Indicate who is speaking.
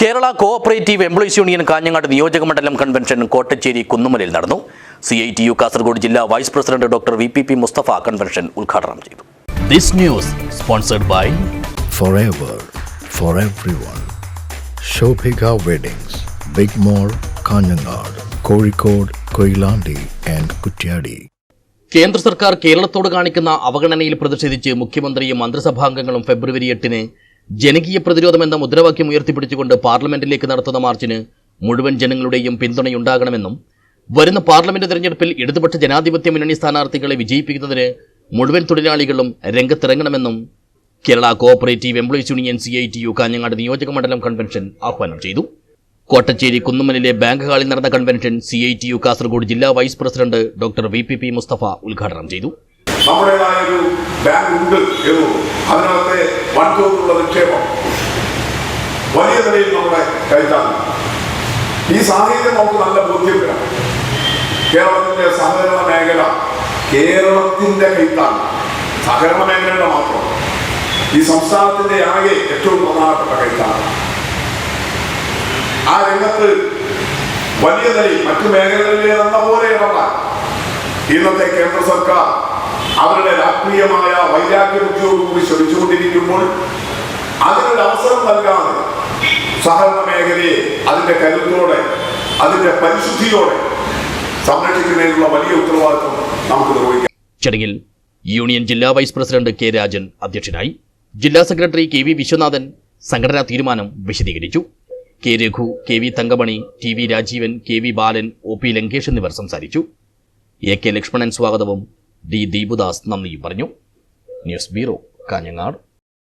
Speaker 1: Kerala cooperative employees union Kanhangad നിയോജക മണ്ഡലം convention Kottacheri കുന്നുമലയിൽ നടന്നു. C I T U Kasaragod ജില്ലാ vice president doctor V P P Mustafa convention ഉദ്ഘാടനം ചെയ്തു. This news sponsored by
Speaker 2: for ever for everyone Shobhika weddings big mall Kanhangad Kozhikode Koyilandy and Kuttiady
Speaker 1: കേന്ദ്ര സർക്കാർ കേരളത്തോട് കാണിക്കുന്ന അവഗണനയിൽ പ്രതിഷേധിച്ച് മുഖ്യമന്ത്രിയും മന്ത്രിസഭാംഗങ്ങളും ഫെബ്രുവരി എട്ടിന് ജനകീയ പ്രതിരോധം എന്ന മുദ്രാവാക്യം ഉയർത്തിപ്പിടിച്ചുകൊണ്ട് പാർലമെന്റിലേക്ക് നടത്തുന്ന മാർച്ചിന് മുഴുവൻ ജനങ്ങളുടെയും പിന്തുണയുണ്ടാകണമെന്നും വരുന്ന പാർലമെന്റ് തെരഞ്ഞെടുപ്പിൽ ഇടതുപക്ഷ ജനാധിപത്യ മുന്നണി സ്ഥാനാർത്ഥികളെ വിജയിപ്പിക്കുന്നതിന് മുഴുവൻ തൊഴിലാളികളും രംഗത്തിറങ്ങണമെന്നും Kerala cooperative employees union C I T U Kanhangad നിയോജക മണ്ഡലം കൺവെൻഷൻ ആഹ്വാനം ചെയ്തു. കോട്ടച്ചേരി കുന്നുമലിലെ ബാങ്ക് ഹാളിൽ നടന്ന convention C I T U Kasaragod ജില്ലാ vice president doctor V P P Mustafa ഉദ്ഘാടനം ചെയ്തു.
Speaker 3: നമ്മുടേതായ ഒരു ബാങ്ക് ഉണ്ട് എന്ന് അതിനകത്തെ വൻതോതിലുള്ള നിക്ഷേപം. വലിയ നിലയിൽ നമ്മുടെ കൈത്താങ്ങി. ഈ സാഹചര്യം നമുക്ക് നല്ല ബോധ്യം വരാം കേരളത്തിന്റെ സഹകരണ മേഖല കേരളത്തിന്റെ കൈത്താങ്ങി. സഹകരണ മേഖലയുടെ മാത്രം. ഈ സംസ്ഥാനത്തിന്റെ ആകെ ഏറ്റവും പ്രധാനപ്പെട്ട കൈത്താങ് ആ രംഗത്ത് വലിയ നിലയിൽ മറ്റു മേഖലകളിലെ എന്ന പോലെ ഇടപെടാൻ ഇന്നത്തെ കേന്ദ്ര സർക്കാർ അവരുടെ രാഷ്ട്രീയമായ വൈരാഗ്യബുദ്ധിയോടുകൂടി ശ്രമിച്ചുകൊണ്ടിരിക്കുമ്പോൾ അതിനൊരു അവസരം നൽകാതെ സഹകരണ മേഖലയെ അതിന്റെ കരുത്തോടെ അതിന്റെ പരിശുദ്ധിയോടെ സംരക്ഷിക്കുന്നതിനുള്ള വലിയ ഉത്തരവാദിത്വം നമുക്ക് നിർവഹിക്കാം.
Speaker 1: ചടങ്ങിൽ യൂണിയൻ ജില്ലാ വൈസ് പ്രസിഡന്റ് കെ രാജൻ അധ്യക്ഷനായി ജില്ലാ സെക്രട്ടറി കെ വി വിശ്വനാഥൻ സംഘടനാ തീരുമാനം വിശദീകരിച്ചു. K Raghu K V Thankamani T V Rajeevan K V Balan O P Lankesh എന്നിവർ സംസാരിച്ചു. എ കെ ലക്ഷ്മണൻ സ്വാഗതവും ഡി ദീപുദാസ് നന്ദി പറഞ്ഞു. News bureau Kanhangad.